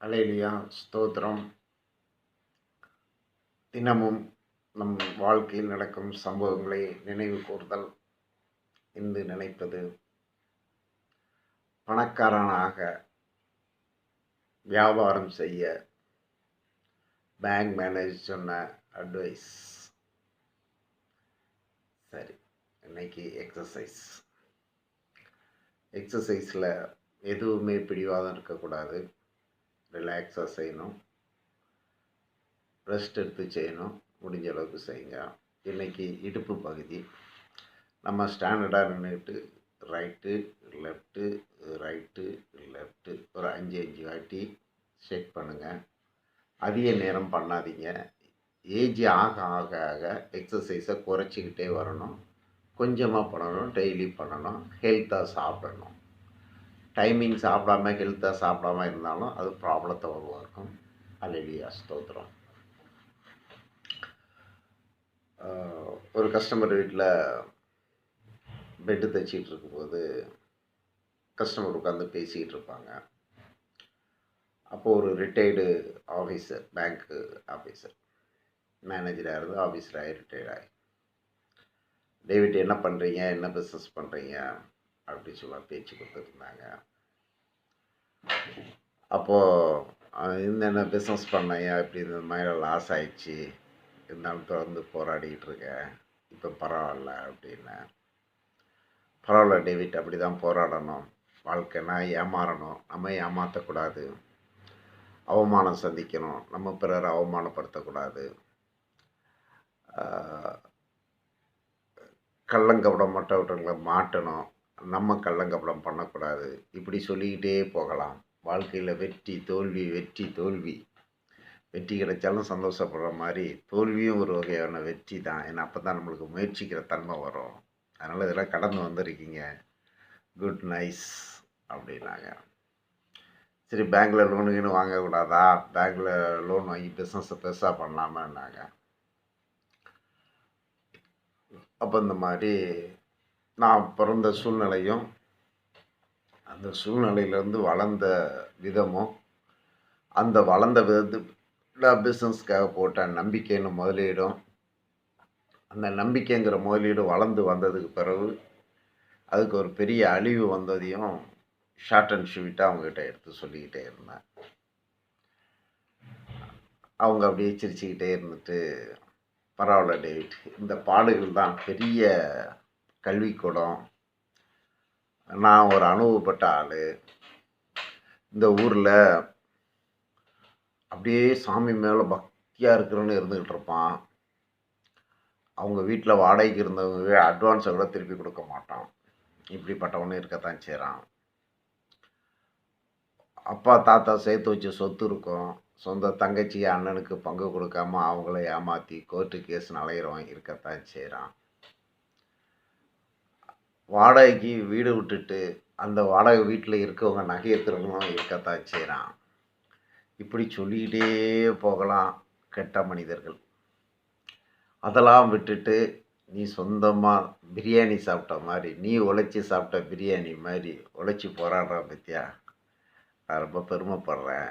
அலையிலியா ஸ்தோத்திரம். தினமும் நம் வாழ்க்கையில் நடக்கும் சம்பவங்களை நினைவு கூர்தல். என்று நினைப்பது பணக்காரனாக வியாபாரம் செய்ய பேங்க் மேனேஜர் சொன்ன அட்வைஸ் சரி இன்னைக்கு எக்ஸசைஸ் எக்ஸசைஸில் எதுவுமே பிடிவாதம் இருக்கக்கூடாது. ரிலாக்ஸாக செய்யணும். ரெஸ்ட் எடுத்து செய்யணும். முடிஞ்ச அளவுக்கு செய்யுங்க. இன்றைக்கி இடுப்பு பகுதி. நம்ம ஸ்டாண்டர்டாக நின்றுட்டு ரைட்டு லெஃப்ட்டு ரைட்டு லெஃப்ட்டு ஒரு அஞ்சு அஞ்சு வாட்டி செக் பண்ணுங்கள் அதிக நேரம் பண்ணாதீங்க. ஏஜ் ஆக ஆக ஆக எக்ஸசைஸை குறைச்சிக்கிட்டே வரணும். கொஞ்சமாக பண்ணணும் டெய்லி பண்ணணும். ஹெல்த்தாக சாப்பிடணும். டைமிங் சாப்பிடாம ஹெல்த்தாக சாப்பிடாம இருந்தாலும் அது ப்ராப்ளத்தை உருவாக்கும். அலைலியா ஸ்தோத்திரம். ஒரு கஸ்டமர் வீட்டில் பெட்டு தைச்சிட்டு இருக்கும்போது கஸ்டமர் உட்காந்து பேசிக்கிட்டு இருப்பாங்க. அப்போது ஒரு ரிட்டையர்டு ஆஃபீஸர் பேங்க்கு ஆஃபீஸர் மேனேஜராக இருந்து ஆஃபீஸராகி ரிட்டையர்ட் ஆகி டேவிட் என்ன பண்ணுறீங்க என்ன பிஸ்னஸ் பண்ணுறீங்க அப்படி சொல்ல பேச்சு கொடுத்துருந்தாங்க அப்போது என்னென்ன பிஸ்னஸ் பண்ணையா இப்படி இந்த மாதிரி லாஸ் ஆயிடுச்சு. இருந்தாலும் தொடர்ந்து போராடிக்கிட்டு இருக்கேன் இப்போ பரவாயில்ல அப்படின்னு. பரவாயில்ல டேவிட் அப்படி தான் போராடணும் வாழ்க்கைனா ஏமாறணும். நம்ம ஏமாற்றக்கூடாது அவமானம் சந்திக்கணும். நம்ம பிறரை அவமானப்படுத்தக்கூடாது. கள்ளங்கவிட கள்ளங்கபடம் மற்றவர்களை மாட்டணும். நம்ம கள்ளங்கபடம் பண்ணக்கூடாது. இப்படி சொல்லிக்கிட்டே போகலாம். வாழ்க்கையில் வெற்றி தோல்வி வெற்றி தோல்வி. வெற்றி கிடைச்சாலும் சந்தோஷப்படுற மாதிரி தோல்வியும் ஒரு வகையான வெற்றி தான். ஏன்னா அப்போ தான் நம்மளுக்கு முயற்சிக்கிற தன்மை வரும். அதனால் இதெல்லாம் கடந்து வந்திருக்கீங்க. குட் நைஸ் அப்படின்னாங்க. சரி பேங்க்கில் லோனுக்குன்னு வாங்கக்கூடாதா? பேங்க்கில் லோன் வாங்கி பிஸ்னஸை பெருசாக பண்ணலாமான்னாங்க. அப்போ இந்த மாதிரி நான் பிறந்த சூழ்நிலையும் அந்த சூழ்நிலையிலேருந்து வளர்ந்த விதமும் அந்த வளர்ந்த விதத்து பிஸ்னஸ்க்காக போட்ட நம்பிக்கைன்னு முதலீடும் அந்த நம்பிக்கைங்கிற முதலீடு வளர்ந்து வந்ததுக்கு பிறகு அதுக்கு ஒரு பெரிய அழிவு வந்ததையும் ஷார்ட் அண்ட் ஷூட்டாக அவங்ககிட்ட எடுத்து சொல்லிக்கிட்டே இருந்தேன். அவங்க அப்படியே சிரிச்சுக்கிட்டே இருந்துட்டு பரவாயில்ல டேவிட் இந்த பாடுகள் தான் பெரிய கல்விக்கூடம். நான் ஒரு அனுபவப்பட்ட ஆள். இந்த ஊரில் அப்படியே சாமி மேலே பக்தியாக இருக்கிறவன்னு இருந்துக்கிட்டு இருப்பான். அவங்க வீட்டில் வாடகைக்கு இருந்தவங்க அட்வான்ஸை கூட திருப்பி கொடுக்க மாட்டான். இப்படிப்பட்டவனு இருக்கத்தான் செய்கிறான் அப்பா தாத்தா சேர்த்து வச்ச சொத்து இருக்கும். சொந்த தங்கச்சி அண்ணனுக்கு பங்கு கொடுக்காம அவங்கள ஏமாற்றி கோர்ட்டு கேஸ் அலையிறவன் இருக்கத்தான் செய்கிறான் வாடகைக்கு வீடு விட்டுட்டு அந்த வாடகை வீட்டில் இருக்கவங்க நகையை திரும்பவும் இருக்கத்தான் செய்கிறான் இப்படி சொல்லிக்கிட்டே போகலாம் கெட்ட மனிதர்கள். அதெல்லாம் விட்டுட்டு நீ சொந்தமாக பிரியாணி சாப்பிட்ட மாதிரி நீ உழைச்சி சாப்பிட்ட பிரியாணி மாதிரி உழைச்சி போராடுற பத்தியா? நான் ரொம்ப பெருமைப்படுறேன்.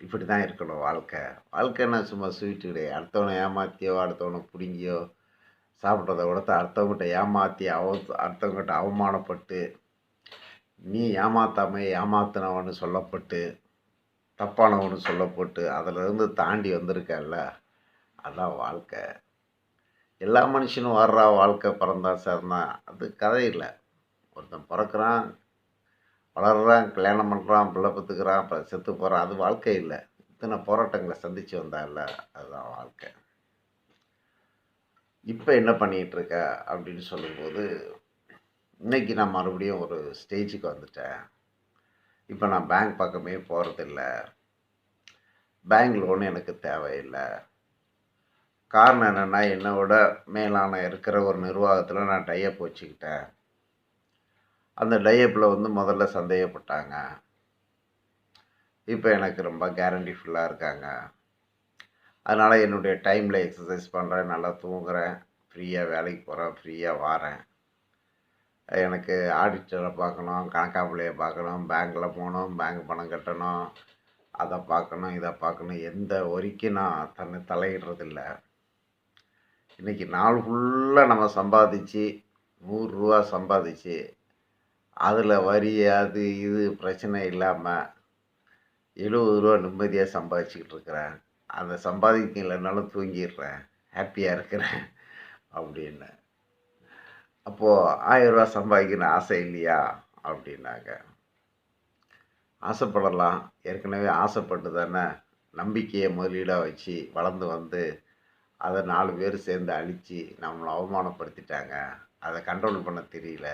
இப்படி தான் இருக்கணும் வாழ்க்கை. வாழ்க்கைன்னா சும்மா ஸ்வீட்டு கிடையாது. அடுத்தவனை ஏமாற்றியோ அடுத்தவனை பிடுங்கியோ சாப்பிட்றத விட அடுத்தவங்ககிட்ட ஏமாற்றி அவ அடுத்தவங்ககிட்ட அவமானப்பட்டு நீ ஏமாத்தாம ஏமாத்தினவன்னு சொல்லப்பட்டு தப்பானவனு சொல்லப்பட்டு அதிலிருந்து தாண்டி வந்திருக்கல்ல? அதான் வாழ்க்கை. எல்லா மனுஷனும் வர்றா வாழ்க்கை பிறந்தா சேர்ந்தான் அது கதை இல்லை. ஒருத்தன் பிறக்கிறான் வளர்கிறான் கல்யாணம் பண்ணுறான் பிள்ளை பத்துக்கிறான் அப்புறம் செத்து போகிறான் அது வாழ்க்கை இல்லை. இத்தனை போராட்டங்களை சந்தித்து வந்தால அதுதான் வாழ்க்கை. இப்போ என்ன பண்ணிகிட்ருக்க அப்படின்னு சொல்லும்போது இன்னைக்கு நான் மறுபடியும் ஒரு ஸ்டேஜுக்கு வந்துட்டேன். இப்போ நான் பேங்க் பக்கமே போகிறதில்ல பேங்க் லோன் எனக்கு தேவையில்லை. காரணம் என்னென்னா என்னோட மேலான இருக்கிற ஒரு நிர்வாகத்தில் நான் டையப் வச்சுக்கிட்டேன். அந்த டையப்பில் வந்து முதல்ல சந்தேகப்பட்டாங்க. இப்போ எனக்கு ரொம்ப கேரண்டி ஃபுல்லாக இருக்காங்க. அதனால் என்னுடைய டைமில் எக்ஸசைஸ் பண்ணுறேன் நல்லா தூங்குறேன் ஃப்ரீயாக வேலைக்கு போகிறேன் ஃப்ரீயாக வாரேன். எனக்கு ஆடிட்டரை பார்க்கணும் கணக்காப்பிள்ளையை பார்க்கணும் பேங்க்கில் போகணும் பேங்க் பணம் கட்டணும் அதை பார்க்கணும் இதை பார்க்கணும் எந்த வரிக்கும் நான் தன்னை தலையிடுறதில்ல. இன்றைக்கி நாள் ஃபுல்லாக நம்ம சம்பாதிச்சு நூறுரூவா சம்பாதிச்சு அதில் வரி அது இது பிரச்சனை இல்லாமல் எழுபது ரூபா நிம்மதியாக சம்பாதிச்சுக்கிட்டு இருக்கிறேன். அந்த சம்பாதிக்கலைனாலும் தூங்கிடுறேன். ஹாப்பியாக இருக்கிறேன். அப்படின்னு. அப்போது ஆயிரரூவா சம்பாதிக்கணும் ஆசை இல்லையா? அப்படின்னாங்க. ஆசைப்படலாம். ஏற்கனவே ஆசைப்பட்டு தானே நம்பிக்கையை முதலீடாக வச்சு வளர்ந்து வந்து அதை நாலு பேர் சேர்ந்து அழித்து நம்மளை அவமானப்படுத்திட்டாங்க. அதை கண்ட்ரோல் பண்ண தெரியல.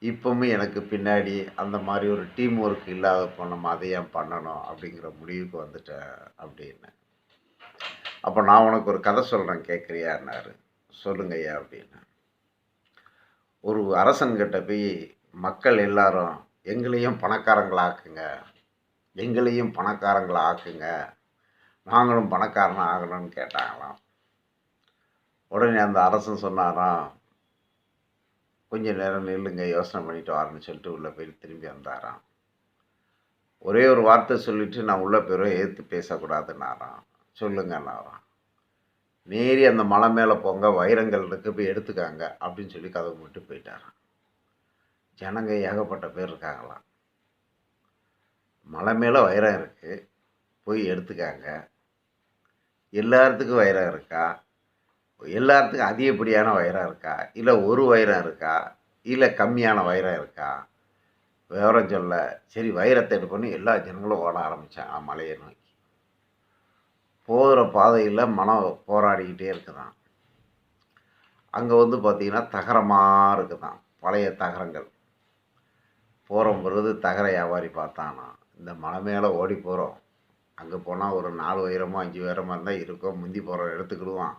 இப்போவுமே எனக்கு பின்னாடி அந்த மாதிரி ஒரு டீம் ஒர்க் இல்லாதப்போ நம்ம அதை ஏன் பண்ணணும் அப்படிங்கிற முடிவுக்கு வந்துட்டேன் அப்படின்னு. அப்போ நான் உனக்கு ஒரு கதை சொல்கிறேன் கேட்குறியான்னாரு சொல்லுங்க ஐயா அப்படின்னு. ஒரு அரசன்கிட்ட போய் மக்கள் எல்லாரும் எங்களையும் பணக்காரங்களாக்குங்க எங்களையும் பணக்காரங்களா ஆக்குங்க. நாங்களும் பணக்காரனாக ஆகணும்னு கேட்டாங்களாம். உடனே அந்த அரசன் சொன்னாராம் கொஞ்ச நேரம் நில்லுங்க யோசனை பண்ணிட்டு வரேன்னு சொல்லிட்டு உள்ளே போய் திரும்பி வந்தாராம். ஒரே ஒரு வார்த்தை சொல்லிவிட்டு நான் உள்ளே போயிடும் ஏற்று பேசக்கூடாதுன்னாராம். சொல்லுங்கன்னாராம் நேரி அந்த மலை மேலே போங்க வைரங்கள் இருக்கு போய் எடுத்துக்காங்க அப்படின்னு சொல்லி கதவு விட்டு போயிட்டாரான் ஜனங்க ஏகப்பட்ட பேர் இருக்காங்களாம். மலை மேலே வைரம் இருக்குது போய் எடுத்துக்காங்க. எல்லாத்துக்கும் வைரம் இருக்கா? எல்லாத்துக்கும் அதிகப்படியான வைரம் இருக்கா? இல்லை ஒரு வைரம் இருக்கா? இல்லை கம்மியான வைரம் இருக்கா? விவரம் சொல்ல. சரி வைரத்தை எடுப்போன்னு எல்லா ஜனங்களும் ஓட ஆரம்பித்தாங்க மலையை நோக்கி. போகிற பாதையில் மனம் போராடிக்கிட்டே இருக்குதான். அங்கே வந்து பார்த்திங்கன்னா தகரமாக இருக்குதான் பழைய தகரங்கள். போகிற பொழுது தகர வியாபாரி பார்த்தானா இந்த மலை மேலே ஓடி போகிறோம் அங்கே போனால் ஒரு நாலு உயரமோ அஞ்சு உயரமாக இருந்தால் இருக்கும் முந்தி போகிற எடுத்துக்கிடுவான்.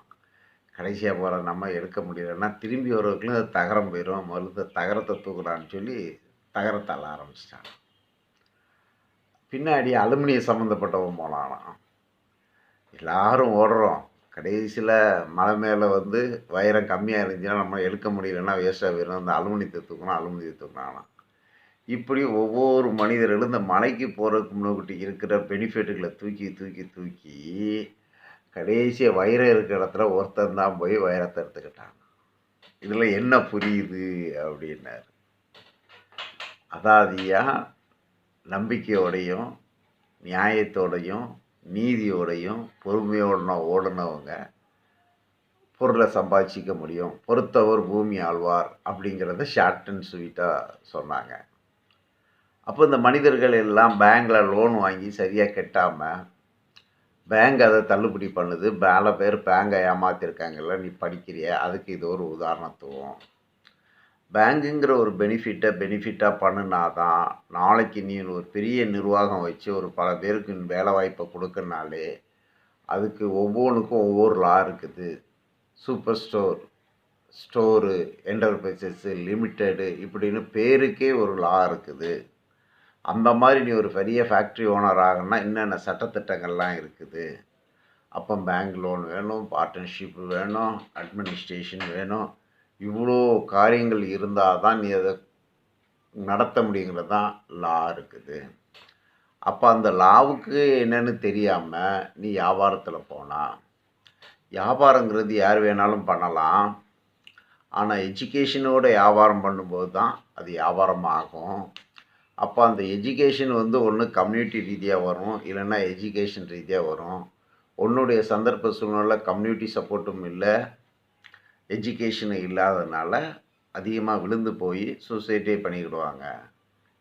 கடைசியாக போகிற நம்ம எடுக்க முடியலன்னா திரும்பி வரவங்களும் அது தகரம் போயிடும் முதல்ல தகரத்தை தூக்குறான்னு சொல்லி தகரத்தை ஆரம்பிச்சிட்டான். பின்னாடி அலுமினியம் சம்மந்தப்பட்டவன் போனானா எல்லாரும் ஓடுறோம். கடைசியில் மலை மேலே வந்து வைரம் கம்மியாக இருந்துச்சுன்னா நம்ம எடுக்க முடியலன்னா வேஸ்ட்டாக போயிடும் அந்த அலுமினியத்தை தூக்கணும் அலுமினியத்தை தூக்கினானா இப்படி ஒவ்வொரு மனிதர்களும் இந்த மலைக்கு போகிறதுக்கு முன்னாடி இருக்கிற பெனிஃபிட்டுகளை தூக்கி தூக்கி தூக்கி கடைசியாக வைரம் இருக்கிற இடத்துல ஒருத்தன் தான் போய் வைரத்தை எடுத்துக்கிட்டான். இதில் என்ன புரியுது அப்படின்னாரு. அதாதியாக நம்பிக்கையோடையும் நியாயத்தோடையும் நீதியோடையும் பொறுமையோட ஓடினவங்க பொருளை சம்பாதிச்சிக்க முடியும் பொறுத்தவர் பூமி ஆழ்வார் அப்படிங்கிறத ஷார்ட் அண்ட் ஸ்வீட்டாக சொன்னாங்க. அப்போ இந்த மனிதர்கள் எல்லாம் பேங்கில் லோன் வாங்கி சரியாக கட்டாமல் பேங்க் அதை தள்ளுபடி பண்ணுது பல பேர் பேங்கை ஏமாத்திருக்காங்கல்ல நீ படிக்கிறிய? அதுக்கு இது ஒரு உதாரணத்துவம். பேங்குங்கிற ஒரு பெனிஃபிட்டை பெனிஃபிட்டாக பண்ணினா தான் நாளைக்கு நீ ஒரு பெரிய நிர்வாகம் வச்சு ஒரு பல பேருக்கு வேலை வாய்ப்பை கொடுக்கறனாலே அதுக்கு ஒவ்வொன்றுக்கும் ஒவ்வொரு லா இருக்குது. Super store store enterprises limited இப்படின்னு பேருக்கே ஒரு லா இருக்குது. அந்த மாதிரி நீ ஒரு பெரிய ஃபேக்ட்ரி ஓனர் ஆகணும்னா என்னென்ன சட்டத்திட்டங்கள்லாம் இருக்குது? அப்போ பேங்க் லோன் வேணும் பார்ட்னர்ஷிப் வேணும் அட்மினிஸ்ட்ரேஷன் வேணும் இவ்வளோ காரியங்கள் இருந்தால் தான் நீ அதை நடத்த முடியுங்கிறது தான் லா இருக்குது. அப்போ அந்த லாவுக்கு என்னென்னு தெரியாமல் நீ வியாபாரத்தில் போனால் வியாபாரங்கிறது யார் வேணாலும் பண்ணலாம். ஆனால் எஜுகேஷனோட வியாபாரம் பண்ணும்போது தான் அது வியாபாரமாகும். அப்போ அந்த எஜுகேஷன் வந்து ஒன்று கம்யூனிட்டி ரீதியாக வரும் இல்லைன்னா எஜுகேஷன் ரீதியாக வரும். உன்னுடைய சந்தர்ப்ப சூழ்நிலை கம்யூனிட்டி சப்போர்ட்டும் இல்லை. எஜுகேஷன் இல்லாததுனால அதிகமாக விழுந்து போய் சூசைட்டே பண்ணிக்கிடுவாங்க.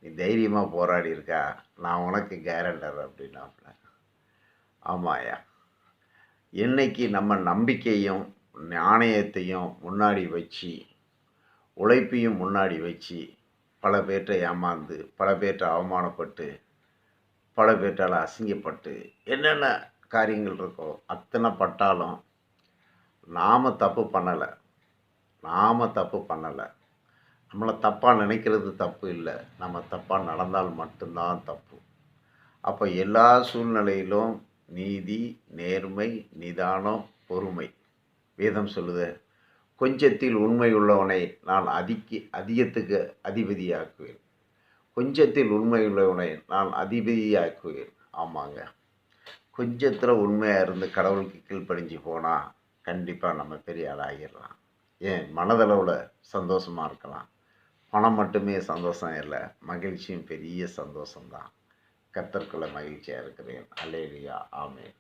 நீ தைரியமாக போராடி இருக்கா. நான் உனக்கு கேரண்டர் அப்படின்னாப்புல ஆமாயா என்னைக்கு நம்ம நம்பிக்கையும் நாணயத்தையும் முன்னாடி வச்சு உழைப்பையும் முன்னாடி வச்சு பல பேர்கிட்ட ஏமாந்து பல பேர்கிட்ட அவமானப்பட்டு பல பேர்ட்டால் அசிங்கப்பட்டு என்னென்ன காரியங்கள் இருக்கோ அத்தனை பட்டாலும் நாம் தப்பு பண்ணலை. நாம் தப்பு பண்ணலை. நம்மளை தப்பாக நினைக்கிறது தப்பு இல்லை. நம்ம தப்பாக நடந்தால் மட்டும்தான் தப்பு. அப்போ எல்லா சூழ்நிலையிலும் நீதி நேர்மை நிதானம் பொறுமை. வேதம் சொல்லுது கொஞ்சத்தில் உண்மை உள்ளவனை நான் அதிக்கு அதிகத்துக்கு அதிபதியாக்குவேன். கொஞ்சத்தில் உண்மை உள்ளவனை நான் அதிபதியாக்குவேன். ஆமாங்க. கொஞ்சத்தில் உண்மையாக இருந்து கடவுளுக்கு கீழ்ப்படிஞ்சு போனால் கண்டிப்பாக நம்ம பெரிய ஆளாகிடலாம் ஏன்? மனதளவில் சந்தோஷமாக இருக்கலாம். பணம் மட்டுமே சந்தோஷம் இல்லை மகிழ்ச்சியும் பெரிய சந்தோஷம்தான். கத்தற்குள்ள மகிழ்ச்சியாக இருக்கிறேன். Alleluia amen.